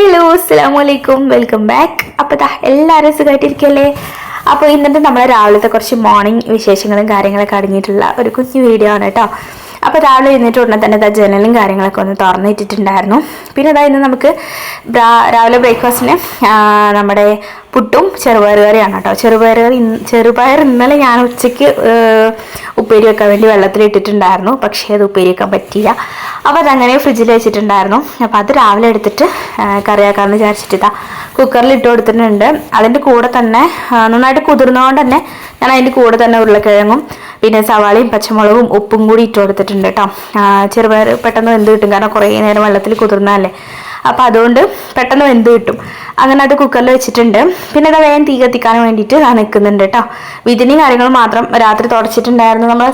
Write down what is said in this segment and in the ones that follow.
Hello അസ്സാം വലൈക്കും welcome back. അപ്പോൾ ദാ എല്ലാവരും സുഖമായിട്ടിരിക്കല്ലേ അപ്പോൾ ഇന്നത്തെ നമ്മൾ രാവിലത്തെ കുറച്ച് മോർണിംഗ് വിശേഷങ്ങളും കാര്യങ്ങളൊക്കെ അടങ്ങിയിട്ടുള്ള ഒരു കുഞ്ഞു വീഡിയോ ആണ് കേട്ടോ. അപ്പോൾ രാവിലെ എഴുന്നേറ്റ് ഉടനെ തന്നെ അതാ ജനലും കാര്യങ്ങളൊക്കെ ഒന്ന് തുറന്നിട്ടിട്ടുണ്ടായിരുന്നു. പിന്നെ അതായത് നമുക്ക് രാവിലെ ബ്രേക്ക്ഫാസ്റ്റിന് നമ്മുടെ പുട്ടും ചെറുപയർ കറിയാണ് കേട്ടോ. ചെറുപയർ കറി ചെറുപയർ ഇന്നലെ ഞാൻ ഉച്ചയ്ക്ക് ഉപ്പേരി വെക്കാൻ വേണ്ടി വെള്ളത്തിൽ ഇട്ടിട്ടുണ്ടായിരുന്നു. പക്ഷേ അത് ഉപ്പേരി വെക്കാൻ പറ്റിയില്ല. അപ്പോൾ അതങ്ങനെ ഫ്രിഡ്ജിൽ വെച്ചിട്ടുണ്ടായിരുന്നു. അപ്പോൾ അത് രാവിലെ എടുത്തിട്ട് കറിയാക്കാമെന്ന് വിചാരിച്ചിട്ട് ഇതാ കുക്കറിൽ ഇട്ട് കൊടുത്തിട്ടുണ്ട്. അതിന്റെ കൂടെ തന്നെ നന്നായിട്ട് കുതിർന്നതുകൊണ്ട് തന്നെ ഞാൻ അതിന്റെ കൂടെ തന്നെ ഉരുളക്കിഴങ്ങും പിന്നെ സവാളയും പച്ചമുളകും ഉപ്പും കൂടി ഇട്ട് കൊടുത്തിട്ടുണ്ട് കേട്ടോ ചെറുപയർ പെട്ടെന്ന് വെന്ത് കിട്ടും. കാരണം കുറേ നേരം വെള്ളത്തിൽ കുതിർന്നാലേ. അപ്പോൾ അതുകൊണ്ട് പെട്ടെന്ന് വെന്ത് കിട്ടും. അങ്ങനെ അത് കുക്കറിൽ വെച്ചിട്ടുണ്ട്. പിന്നെ അത് വേഗം തീ കത്തിക്കാൻ വേണ്ടിയിട്ട് ഞാൻ നിൽക്കുന്നുണ്ട് കേട്ടോ വിധിനി കാര്യങ്ങൾ മാത്രം രാത്രി തുടച്ചിട്ടുണ്ടായിരുന്നു. നമ്മൾ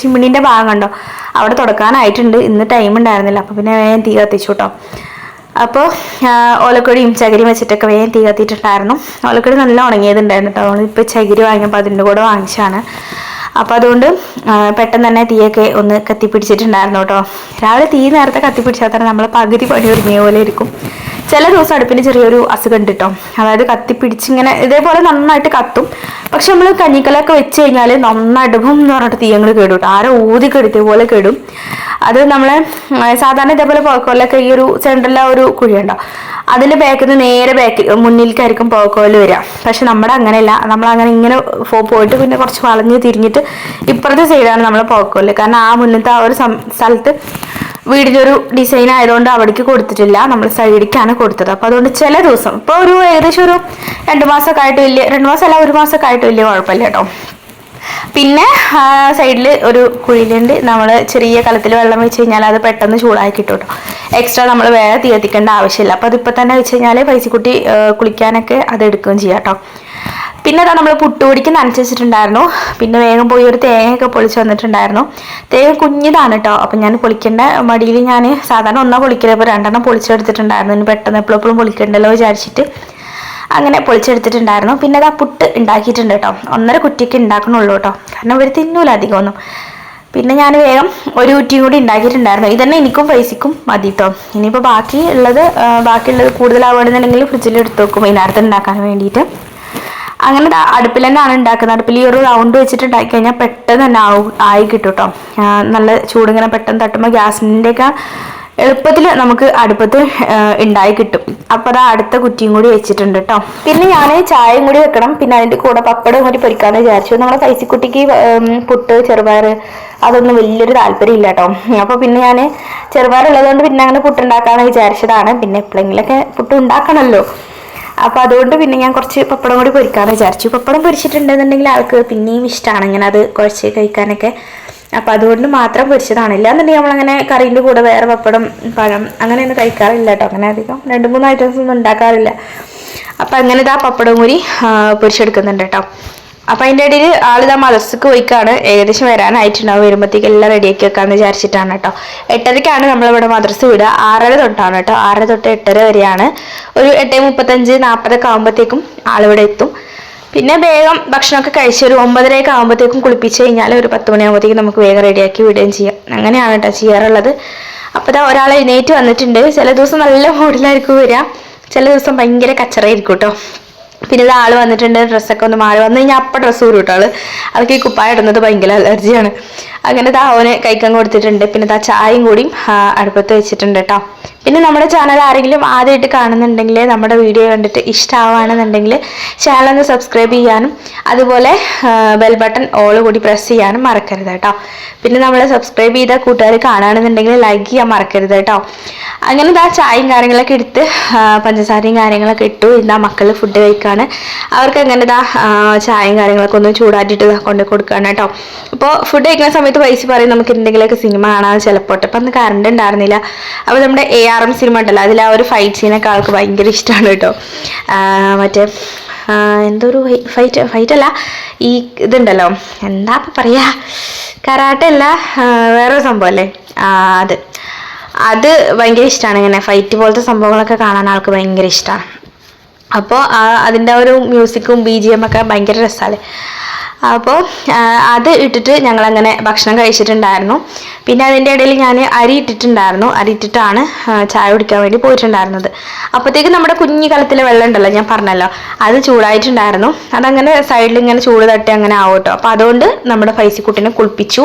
ചിമ്മിണീന്റെ ഭാഗം കണ്ടോ? അവിടെ തുടക്കാനായിട്ടുണ്ട്. ഇന്ന് ടൈം ഉണ്ടായിരുന്നില്ല. അപ്പോൾ പിന്നെ വേഗം തീ കത്തിച്ചു കേട്ടോ അപ്പോൾ ഓലക്കൊടിയും ചകിരിയും വെച്ചിട്ടൊക്കെ വേഗം തീ കത്തിയിട്ടുണ്ടായിരുന്നു. ഓലക്കൊടി നല്ല ഉണങ്ങിയതുണ്ടായിരുന്നു കേട്ടോ ഇപ്പോൾ ചകിരി വാങ്ങിയപ്പോൾ അതിന്റെ കൂടെ വാങ്ങിച്ചാണ് അപ്പോൾ അതുകൊണ്ട് പെട്ടെന്ന് തന്നെ തീയൊക്കെ ഒന്ന് കത്തിപ്പിടിച്ചിട്ടുണ്ടായിരുന്നു കേട്ടോ രാവിലെ തീ നേരത്തെ കത്തിപ്പിടിച്ചാൽ തന്നെ നമ്മൾ പകുതി പണി ഒരുങ്ങിയ പോലെ ഇരിക്കും. ചില ദിവസം അടുപ്പിന് ചെറിയൊരു അസുഖം കേട്ടോ അതായത് കത്തിപ്പിടിച്ചിങ്ങനെ ഇതേപോലെ നന്നായിട്ട് കത്തും. പക്ഷെ നമ്മൾ കഞ്ഞിക്കലൊക്കെ വെച്ച് കഴിഞ്ഞാൽ നന്നായിട്ട് ബും എന്ന് പറഞ്ഞിട്ട് തീയങ്ങൾ കേടും ആരോ ഊതി കെടുത്തിയ പോലെ കേടും. അത് നമ്മളെ സാധാരണ ഇതേപോലെ പോക്കോലൊക്കെ ഈ ഒരു സെന്ററിലെ ഒരു കുഴിയുണ്ടോ? അതിന്റെ ബാക്കിൽ നിന്ന് നേരെ ബാക്കിൽ മുന്നിലേക്കായിരിക്കും പോക്കോൽ വരിക. പക്ഷെ നമ്മുടെ അങ്ങനെയല്ല. നമ്മൾ അങ്ങനെ ഇങ്ങനെ പോയിട്ട് പിന്നെ കുറച്ച് വളഞ്ഞ് തിരിഞ്ഞിട്ട് ഇപ്പുറത്തെ സൈഡാണ് നമ്മൾ പോക്കോൽ കാരണം ആ മുന്നത്തെ ആ ഒരു സ്ഥലത്ത് വീടിന്റെ ഒരു ഡിസൈൻ ആയതുകൊണ്ട് അവിടേക്ക് കൊടുത്തിട്ടില്ല. നമ്മൾ സൈഡിലേക്കാണ് കൊടുത്തത്. അപ്പോൾ അതുകൊണ്ട് ചില ദിവസം ഇപ്പോൾ ഒരു ഏകദേശം ഒരു രണ്ട് മാസമൊക്കെ ആയിട്ട് വലിയ രണ്ട് അല്ല ഒരു മാസമൊക്കെ ആയിട്ട് വലിയ കുഴപ്പമില്ല കേട്ടോ. പിന്നെ സൈഡിൽ ഒരു കുഴിയിലുണ്ട്. നമ്മൾ ചെറിയ കലത്തിൽ വെള്ളം വെച്ച് കഴിഞ്ഞാൽ അത് പെട്ടെന്ന് ചൂടാക്കി കിട്ടും. എക്സ്ട്രാ നമ്മൾ വേറെ തീ കത്തിക്കേണ്ട ആവശ്യമില്ല. അപ്പോൾ അതിപ്പോൾ തന്നെ വെച്ച് കഴിഞ്ഞാൽ പൈസക്കുട്ടി കുളിക്കാനൊക്കെ അത് എടുക്കുകയും ചെയ്യാം കേട്ടോ. പിന്നെ അതാ നമ്മൾ പുട്ടുപൊടിക്ക് നനച്ച് വെച്ചിട്ടുണ്ടായിരുന്നു പിന്നെ വേഗം പോയി ഒരു തേങ്ങയൊക്കെ പൊളിച്ച് വന്നിട്ടുണ്ടായിരുന്നു. തേങ്ങ കുഞ്ഞിതാണ് കേട്ടോ. അപ്പം ഞാൻ പൊളിക്കേണ്ട മടിയിൽ ഞാൻ സാധാരണ ഒന്നാ ഇപ്പോൾ രണ്ടെണ്ണം പൊളിച്ചെടുത്തിട്ടുണ്ടായിരുന്നു. പെട്ടെന്ന് എപ്പോഴും എപ്പോഴും പൊളിക്കണ്ടല്ലോ വിചാരിച്ചിട്ട്. അങ്ങനെ പൊളിച്ചെടുത്തിട്ടുണ്ടായിരുന്നു. പിന്നെ അത് ആ പുട്ട് ഉണ്ടാക്കിയിട്ടുണ്ട് കേട്ടോ. ഒന്നര കുറ്റിക്ക് ഉണ്ടാക്കണുള്ളൂ കേട്ടോ. കാരണം ഇവർ തിന്നൂല അധികം ഒന്നും പിന്നെ ഞാൻ വേഗം ഒരു കുറ്റിയും കൂടി ഉണ്ടാക്കിയിട്ടുണ്ടായിരുന്നു. ഇതന്നെ എനിക്കും പൈസക്കും മതി കേട്ടോ. ഇനിയിപ്പോൾ ബാക്കി ഉള്ളത് ബാക്കിയുള്ളത് കൂടുതലാവുകയാണെന്നുണ്ടെങ്കിൽ ഫ്രിഡ്ജിൽ എടുത്ത് വെക്കും വൈകുന്നേരത്ത് ഉണ്ടാക്കാൻ വേണ്ടിയിട്ട്. അങ്ങനെ അടുപ്പിൽ തന്നെയാണ് ഉണ്ടാക്കുന്നത്. അടുപ്പിൽ ഈ ഒരു റൗണ്ട് വെച്ചിട്ട് ഉണ്ടാക്കി കഴിഞ്ഞാൽ പെട്ടെന്ന് തന്നെ ആവും ആയി കിട്ടും കേട്ടോ. നല്ല ചൂടിങ്ങനെ പെട്ടെന്ന് തട്ടുമ്പോൾ ഗ്യാസിന്റെയൊക്കെ എളുപ്പത്തിൽ നമുക്ക് അടുപ്പത്ത് ഉണ്ടായി കിട്ടും. അപ്പോൾ അതാ അടുത്ത കുറ്റിയും കൂടി വെച്ചിട്ടുണ്ട് കേട്ടോ പിന്നെ ഞാൻ ചായയും കൂടി വെക്കണം. പിന്നെ അതിന്റെ കൂടെ പപ്പടം കൂടി പൊരിക്കാമെന്ന് വിചാരിച്ചു. നമ്മുടെ പൈസക്കുട്ടിക്ക് കുട്ടിക്ക് പുട്ട് ചെറുപയർ അതൊന്നും വലിയൊരു താല്പര്യം ഇല്ല കേട്ടോ അപ്പോൾ പിന്നെ ഞാൻ ചെറുപയർ ഉള്ളതുകൊണ്ട് പിന്നെ അങ്ങനെ പുട്ട് ഉണ്ടാക്കാമെന്ന് വിചാരിച്ചതാണ്. പിന്നെ എപ്പോഴെങ്കിലൊക്കെ പുട്ട് ഉണ്ടാക്കണമല്ലോ അപ്പോൾ അതുകൊണ്ട് പിന്നെ ഞാൻ കുറച്ച് പപ്പടം കൂടി പൊരിക്കാമെന്ന് വിചാരിച്ചു. പപ്പടം പൊരിച്ചിട്ടുണ്ടെന്നുണ്ടെങ്കിൽ ആൾക്ക് പിന്നെയും ഇഷ്ടമാണ് ഇങ്ങനെ അത് കുഴച്ച് കഴിക്കാനൊക്കെ. അപ്പോൾ അതുകൊണ്ട് മാത്രം പൊരിച്ചതാണ്. ഇല്ലാന്നുണ്ടെങ്കിൽ നമ്മളങ്ങനെ കറീന്റെ കൂടെ വേറെ പപ്പടം പഴം അങ്ങനെയൊന്നും കഴിക്കാറില്ല കേട്ടോ അങ്ങനെ അധികം രണ്ട് മൂന്ന് ഐറ്റംസ് ഒന്നും ഉണ്ടാക്കാറില്ല. അപ്പം അങ്ങനെ ഇതാ പപ്പടം കൂടി പൊരിച്ചെടുക്കുന്നുണ്ട് കേട്ടോ അപ്പം അതിന്റെ ഇടയിൽ ആളിതാ മദർസക്ക് പോയിക്കാണ്. ഏകദേശം വരാനായിട്ടുണ്ടാവും. വരുമ്പോഴത്തേക്ക് എല്ലാം റെഡിയാക്കി വെക്കാമെന്ന് വിചാരിച്ചിട്ടാണ് കേട്ടോ എട്ടരയ്ക്കാണ് നമ്മളിവിടെ മദർസ് വിടുക. ആറര തൊട്ടാണ് കേട്ടോ ആറര തൊട്ട് എട്ടര വരെയാണ്. ഒരു എട്ട് മുപ്പത്തഞ്ച് നാൽപ്പതൊക്കെ ആകുമ്പോഴത്തേക്കും ആളിവിടെ എത്തും. പിന്നെ വേഗം ഭക്ഷണമൊക്കെ കഴിച്ച് ഒരു ഒമ്പതരയൊക്കെ ആകുമ്പോഴത്തേക്കും കുളിപ്പിച്ച് കഴിഞ്ഞാൽ ഒരു പത്ത് മണിയാകുമ്പോഴത്തേക്കും നമുക്ക് വേഗം റെഡിയാക്കി വിടുകയും ചെയ്യാം. അങ്ങനെയാണ് കേട്ടോ ചെയ്യാറുള്ളത്. അപ്പോൾ ഇതാ ഒരാൾ എഴുന്നേറ്റ് വന്നിട്ടുണ്ട്. ചില ദിവസം നല്ല മൂഡിലായിരിക്കും വരിക. ചില ദിവസം ഭയങ്കര കച്ചറയായിരിക്കും കേട്ടോ പിന്നെ ഇത് ആൾ വന്നിട്ടുണ്ട് ഡ്രസ്സൊക്കെ ഒന്ന് മാറി വന്നു കഴിഞ്ഞാൽ അപ്പം ഡ്രസ്സ് ഊരും അവൾക്ക് ഈ കുപ്പായ ഇടുന്നത് ഭയങ്കര അലർജിയാണ്. അങ്ങനെ ദാ അവന് കഴിക്കാൻ കൊടുത്തിട്ടുണ്ട് പിന്നെ ദാ ചായയും കൂടിയും അടുപ്പത്ത് വെച്ചിട്ടുണ്ട് കേട്ടോ പിന്നെ നമ്മുടെ ചാനൽ ആരെങ്കിലും ആദ്യമായിട്ട് കാണുന്നുണ്ടെങ്കിൽ നമ്മുടെ വീഡിയോ കണ്ടിട്ട് ഇഷ്ടമാവുകയാണെന്നുണ്ടെങ്കിൽ ചാനൽ ഒന്ന് സബ്സ്ക്രൈബ് ചെയ്യാനും അതുപോലെ ബെൽ ബട്ടൺ ഓൾ കൂടി പ്രസ് ചെയ്യാനും മറക്കരുത് കേട്ടോ പിന്നെ നമ്മൾ സബ്സ്ക്രൈബ് ചെയ്ത കൂട്ടുകാർ കാണുകയാണെന്നുണ്ടെങ്കിൽ ലൈക്ക് ചെയ്യാൻ മറക്കരുത് കേട്ടോ അങ്ങനെ ഇതാ ചായയും കാര്യങ്ങളൊക്കെ എടുത്ത് പഞ്ചസാരയും കാര്യങ്ങളൊക്കെ ഇട്ടു ഇതാ മക്കൾ ഫുഡ് കഴിക്കാണ്. അവർക്ക് അങ്ങനെ ഇതാ ചായയും കാര്യങ്ങളൊക്കെ ഒന്ന് ചൂടാറ്റിട്ട് ഇതാ കൊണ്ട് കൊടുക്കുകയാണ് കേട്ടോ. ഇപ്പോൾ ഫുഡ് കഴിക്കുന്ന സമയത്ത് പൈസ പറയും നമുക്ക് എന്തെങ്കിലുമൊക്കെ സിനിമ കാണാൻ ചിലപ്പോൾ അപ്പം അന്ന് കറണ്ട് ഉണ്ടായിരുന്നില്ല. അപ്പോൾ നമ്മുടെ എ ആർ എം സിനിമ ഉണ്ടല്ലോ അതിൽ ആ ഒരു ഫൈറ്റ് സീനൊക്കെ ആൾക്ക് ഭയങ്കര ഇഷ്ടമാണ് കേട്ടോ. മറ്റേ എന്തൊരു ഫൈറ്റ് ഫൈറ്റ് അല്ല ഈ ഇതുണ്ടല്ലോ എന്താ ഇപ്പം പറയാ? കരാട്ടെ ആ, വേറൊരു സംഭവമല്ലേ അത്. അത് ഭയങ്കര ഇഷ്ടമാണ് ഇങ്ങനെ ഫൈറ്റ് പോലത്തെ സംഭവങ്ങളൊക്കെ കാണാൻ ആൾക്ക് ഭയങ്കര ഇഷ്ടമാണ് അപ്പോൾ അതിന്റെ ഒരു മ്യൂസിക്കും ബി ജി എം ഒക്കെ ഭയങ്കര രസമാണ് അപ്പോൾ അത് ഇട്ടിട്ട് ഞങ്ങളങ്ങനെ ഭക്ഷണം കഴിച്ചിട്ടുണ്ടായിരുന്നു. പിന്നെ അതിന്റെ ഇടയിൽ ഞാൻ അരി ഇട്ടിട്ടുണ്ടായിരുന്നു. അരി ഇട്ടിട്ടാണ് ചായ കുടിക്കാൻ വേണ്ടി പോയിട്ടുണ്ടായിരുന്നത്. അപ്പോഴത്തേക്ക് നമ്മുടെ കുഞ്ഞു കലത്തിലെ വെള്ളം ഉണ്ടല്ലോ ഞാൻ പറഞ്ഞല്ലോ. അത് ചൂടായിട്ടുണ്ടായിരുന്നു. അതങ്ങനെ സൈഡിൽ ഇങ്ങനെ ചൂട് തട്ടി അങ്ങനെ ആവും കേട്ടോ. അപ്പോൾ അതുകൊണ്ട് നമ്മുടെ ഫൈസിക്കുട്ടിനെ കുളിപ്പിച്ചു.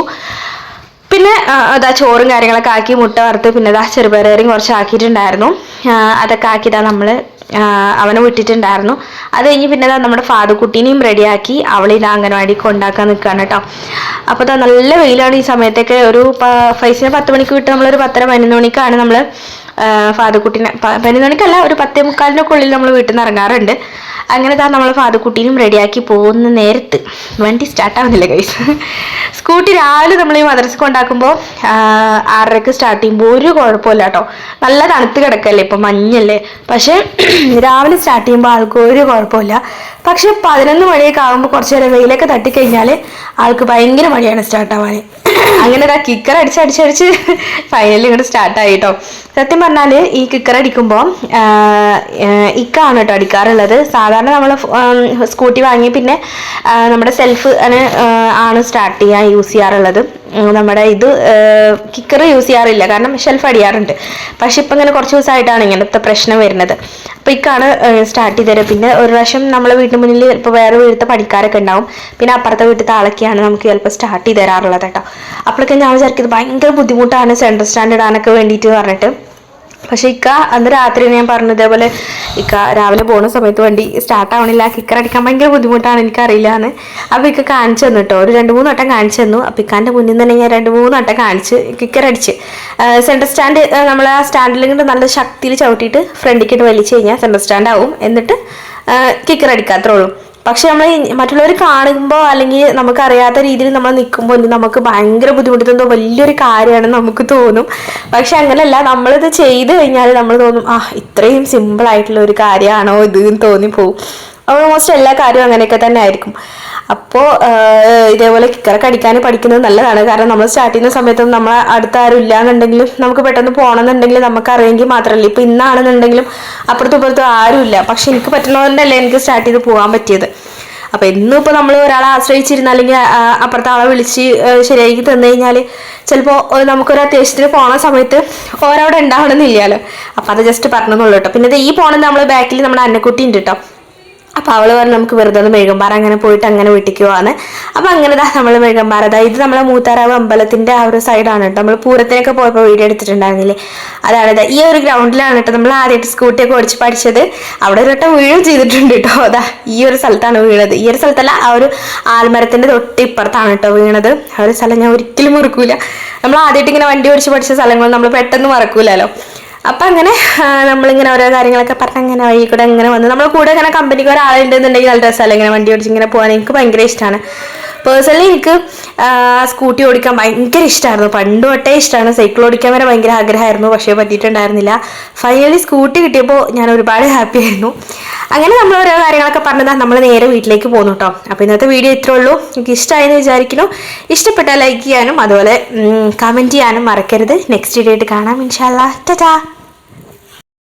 പിന്നെ അതാ ചോറും കാര്യങ്ങളൊക്കെ ആക്കി മുട്ട വറുത്ത് പിന്നെ അതാ ചെറുപയറും കുറച്ച് ആക്കിയിട്ടുണ്ടായിരുന്നു. അതൊക്കെ ആക്കിയിട്ടാണ് നമ്മൾ അവനെ വിട്ടിട്ടുണ്ടായിരുന്നു. അത് കഴിഞ്ഞ് പിന്നെ നമ്മുടെ ഫാദുക്കുട്ടീനെയും റെഡിയാക്കി അവളിത് അംഗനവാടി കൊണ്ടാക്കാൻ നിൽക്കുകയാണ് കേട്ടോ. അപ്പോൾ നല്ല വെയിലാണ് ഈ സമയത്തൊക്കെ ഒരു ഫൈസിനെ പത്ത് മണിക്ക് വിട്ട് നമ്മളൊരു പത്തര പതിനൊന്ന് മണിക്കാണ് നമ്മൾ കുട്ടീനെ പതിനൊന്ന് മണിക്കല്ല ഒരു പത്തേ മുക്കാലിനൊക്കെ ഉള്ളിൽ നമ്മൾ വീട്ടിൽ നിന്ന് ഇറങ്ങാറുണ്ട്. അങ്ങനെ താ നമ്മൾ ഫാദുക്കുട്ടീനും റെഡിയാക്കി പോകുന്ന നേരത്ത്. വണ്ടി സ്റ്റാർട്ട് ആവുന്നില്ല കൈസ് സ്കൂട്ടി രാവിലെ നമ്മൾ ഈ മദ്രസ കൊണ്ടാക്കുമ്പോൾ ആറരക്ക് സ്റ്റാർട്ട് ചെയ്യുമ്പോൾ ഒരു കുഴപ്പമില്ല കേട്ടോ നല്ല തണുത്ത് കിടക്കല്ലേ ഇപ്പം മഞ്ഞല്ലേ. പക്ഷേ രാവിലെ സ്റ്റാർട്ട് ചെയ്യുമ്പോൾ ആൾക്ക് ഒരു കുഴപ്പമില്ല. പക്ഷെ പതിനൊന്ന് മണിയൊക്കെ ആകുമ്പോൾ കുറച്ച് നേരം വെയിലൊക്കെ തട്ടിക്കഴിഞ്ഞാൽ ആൾക്ക് ഭയങ്കര മടിയാണ് സ്റ്റാർട്ട് ആവാൻ അങ്ങനെ കിക്കർ അടിച്ചടിച്ചടിച്ച് ഫൈനലി ഇങ്ങോട്ട് സ്റ്റാർട്ട് ആയി കേട്ടോ സത്യം പറഞ്ഞാൽ ഈ കിക്കർ അടിക്കുമ്പോൾ ഇക്കാണ് കേട്ടോ അടിക്കാറുള്ളത്. സാധാരണ നമ്മൾ സ്കൂട്ടി വാങ്ങി പിന്നെ നമ്മുടെ സെൽഫ് ആണ് സ്റ്റാർട്ട് ചെയ്യാൻ യൂസ് ചെയ്യാറുള്ളത്. നമ്മുടെ ഇത് കിക്കർ യൂസ് ചെയ്യാറില്ല. കാരണം ഷെൽഫ് അടിയാറുണ്ട്. പക്ഷെ ഇപ്പം ഇങ്ങനെ കുറച്ച് ദിവസമായിട്ടാണ് ഇങ്ങനത്തെ പ്രശ്നം വരുന്നത്. അപ്പോൾ ഇക്കാണ് സ്റ്റാർട്ട് ചെയ്തത്. പിന്നെ ഒരു പ്രാവശ്യം നമ്മളെ വീട്ടിന് മുന്നിൽ ഇപ്പോൾ വേറെ വീട്ടിലത്തെ പണിക്കാരൊക്കെ ഉണ്ടാവും. പിന്നെ അപ്പുറത്തെ വീട്ടിലത്തെ ആളൊക്കെയാണ് നമുക്ക് ചിലപ്പോൾ സ്റ്റാർട്ട് ചെയ്ത് തരാറുള്ളത് കേട്ടോ അപ്പോഴൊക്കെ ഞാൻ വിചാരിക്കുന്നത് ഭയങ്കര ബുദ്ധിമുട്ടാണ് സെൻട്രൽ സ്റ്റാൻഡേർഡ് ആണൊക്കെ വേണ്ടിയിട്ട് പറഞ്ഞിട്ട്. പക്ഷെ ഇക്ക അന്ന് രാത്രി ഞാൻ പറഞ്ഞു ഇതേപോലെ ഇക്ക രാവിലെ പോകുന്ന സമയത്ത് വണ്ടി സ്റ്റാർട്ട് ആവണില്ല കിക്കർ അടിക്കാൻ ഭയങ്കര ബുദ്ധിമുട്ടാണ് എനിക്കറിയില്ല എന്ന് അപ്പോൾ ഇക്ക കാണിച്ചു തന്നു കേട്ടോ ഒരു രണ്ട് മൂന്ന് വട്ടം കാണിച്ചു തന്നു. അപ്പോൾ ഇക്കാന്റെ മുന്നിൽ തന്നെ ഞാൻ രണ്ട് മൂന്ന് വട്ടം കാണിച്ച് കിക്കർ അടിച്ച്. സെന്റർ സ്റ്റാൻഡ് നമ്മൾ ആ സ്റ്റാൻഡിൽ കൊണ്ട് നല്ല ശക്തിയിൽ ചവിട്ടിയിട്ട് ഫ്രണ്ടിക്കിട്ട് വലിച്ചു കഴിഞ്ഞാൽ സെന്റർ സ്റ്റാൻഡ് ആവും. എന്നിട്ട് കിക്കർ അടിക്കാത്രേ ഉള്ളൂ. പക്ഷെ നമ്മൾ മറ്റുള്ളവർ കാണുമ്പോൾ അല്ലെങ്കിൽ നമുക്കറിയാത്ത രീതിയിൽ നമ്മൾ നിൽക്കുമ്പോൾ നമുക്ക് ഭയങ്കര ബുദ്ധിമുട്ട് വലിയൊരു കാര്യമാണെന്ന് നമുക്ക് തോന്നും. പക്ഷെ അങ്ങനെയല്ല നമ്മളിത് ചെയ്ത് കഴിഞ്ഞാൽ നമ്മൾ തോന്നും ആ ഇത്രയും സിമ്പിൾ ആയിട്ടുള്ള ഒരു കാര്യമാണോ ഇത്? എന്ന് തോന്നിപ്പോവും. ഓൾമോസ്റ്റ് എല്ലാ കാര്യവും അങ്ങനെയൊക്കെ തന്നെ ആയിരിക്കും. അപ്പോൾ ഇതേപോലെ കിക്കറൊക്കെ അടിക്കാൻ പഠിക്കുന്നത് നല്ലതാണ്. കാരണം നമ്മൾ സ്റ്റാർട്ട് ചെയ്യുന്ന സമയത്തും നമ്മൾ അടുത്ത ആരും ഇല്ലാന്നുണ്ടെങ്കിലും നമുക്ക് പെട്ടെന്ന് പോകണമെന്നുണ്ടെങ്കിൽ നമുക്ക് അറിയെങ്കിൽ മാത്രമല്ല. ഇപ്പം ഇന്നാണെന്നുണ്ടെങ്കിലും അപ്പുറത്തും ഇപ്പുറത്തും ആരുമില്ല പക്ഷെ എനിക്ക് പറ്റുന്നതുകൊണ്ടല്ലേ എനിക്ക് സ്റ്റാർട്ട് ചെയ്ത് പോകാൻ പറ്റിയത്. അപ്പോൾ എന്നും ഇപ്പോൾ നമ്മൾ ഒരാളെ ആശ്രയിച്ചിരുന്ന അല്ലെങ്കിൽ അപ്പുറത്തെ ആളെ വിളിച്ച് ശരിയാക്കി തന്നു കഴിഞ്ഞാൽ ചിലപ്പോൾ നമുക്കൊരു അത്യാവശ്യത്തിന് പോണ സമയത്ത് ഓരവിടെ ഉണ്ടാവണമെന്നില്ലല്ലോ. അപ്പോൾ അത് ജസ്റ്റ് പറഞ്ഞെന്നുള്ളൂ കേട്ടോ. പിന്നെ ഈ പോണത് നമ്മൾ ബാക്കിൽ നമ്മുടെ അന്നക്കുട്ടി ഉണ്ട് കേട്ടോ. അപ്പോൾ അവൾ പറഞ്ഞു നമുക്ക് വെറുതെ ഒന്ന് മെഴുകമ്പാറ അങ്ങനെ പോയിട്ട് അങ്ങനെ വീട്ടിക്ക് പോവാന്ന് അപ്പോൾ അങ്ങനെ നമ്മൾ മെഴുകുമ്പാറ ഇത് നമ്മളെ മൂത്താറാവ് അമ്പലത്തിന്റെ ആ ഒരു സൈഡാണ് കേട്ടോ നമ്മൾ പൂരത്തിനൊക്കെ പോയപ്പോൾ വീഡിയോ എടുത്തിട്ടുണ്ടായിരുന്നില്ലേ? അതാണ് ദാ ഈ ഒരു ഗ്രൗണ്ടിലാണ് കേട്ടോ നമ്മൾ ആദ്യമായിട്ട് സ്കൂട്ടിയൊക്കെ ഓടിച്ച് പഠിച്ചത്. അവിടെ ഒരു വട്ടം വീഴും ചെയ്തിട്ടുണ്ട് കേട്ടോ അതാ ഈ ഒരു സ്ഥലത്താണ് വീണത്. ഈ ഒരു സ്ഥലത്തല്ല ആ ഒരു ആൽമരത്തിന്റെ തൊട്ട് ഇപ്പുറത്താണ് കേട്ടോ വീണത്. ആ ഒരു സ്ഥലം ഞാൻ ഒരിക്കലും മുറുക്കൂല. നമ്മൾ ആദ്യമായിട്ട് ഇങ്ങനെ വണ്ടി ഓടിച്ച് പഠിച്ച സ്ഥലങ്ങൾ നമ്മൾ പെട്ടെന്ന് മറക്കൂലല്ലോ. അപ്പൊ അങ്ങനെ നമ്മളിങ്ങനെ ഓരോ കാര്യങ്ങളൊക്കെ പറഞ്ഞ് അങ്ങനെ വഴി കൂടെ ഇങ്ങനെ വന്ന്. നമ്മൾ കൂടെ ഇങ്ങനെ കമ്പനിക്ക് ഒരാളുണ്ടെന്നുണ്ടെങ്കിൽ നല്ല രസമല്ല? ഇങ്ങനെ വണ്ടി ഓടിച്ച് ഇങ്ങനെ പോകാൻ എനിക്ക് ഭയങ്കര ഇഷ്ടമാണ് പേഴ്സണലി എനിക്ക് സ്കൂട്ടി ഓടിക്കാൻ ഭയങ്കര ഇഷ്ടമായിരുന്നു പണ്ട് തൊട്ടേ ഇഷ്ടമാണ് സൈക്കിൾ ഓടിക്കാൻ വരെ ഭയങ്കര ആഗ്രഹമായിരുന്നു. പക്ഷേ പറ്റിയിട്ടുണ്ടായിരുന്നില്ല. ഫൈനലി സ്കൂട്ടി കിട്ടിയപ്പോൾ ഞാൻ ഒരുപാട് ഹാപ്പി ആയിരുന്നു. അങ്ങനെ നമ്മൾ ഓരോ കാര്യങ്ങളൊക്കെ പറഞ്ഞതാണ് നമ്മൾ നേരെ വീട്ടിലേക്ക് പോകുന്നു കേട്ടോ അപ്പോൾ ഇന്നത്തെ വീഡിയോ ഇത്രേ ഉള്ളൂ. എനിക്ക് ഇഷ്ടമായെന്ന് വിചാരിക്കുന്നു. ഇഷ്ടപ്പെട്ടാൽ ലൈക്ക് ചെയ്യാനും അതുപോലെ കമന്റ് ചെയ്യാനും മറക്കരുത്. നെക്സ്റ്റ് വീഡിയോ ആയിട്ട് കാണാം. ഇൻഷാല്ലാ ടാ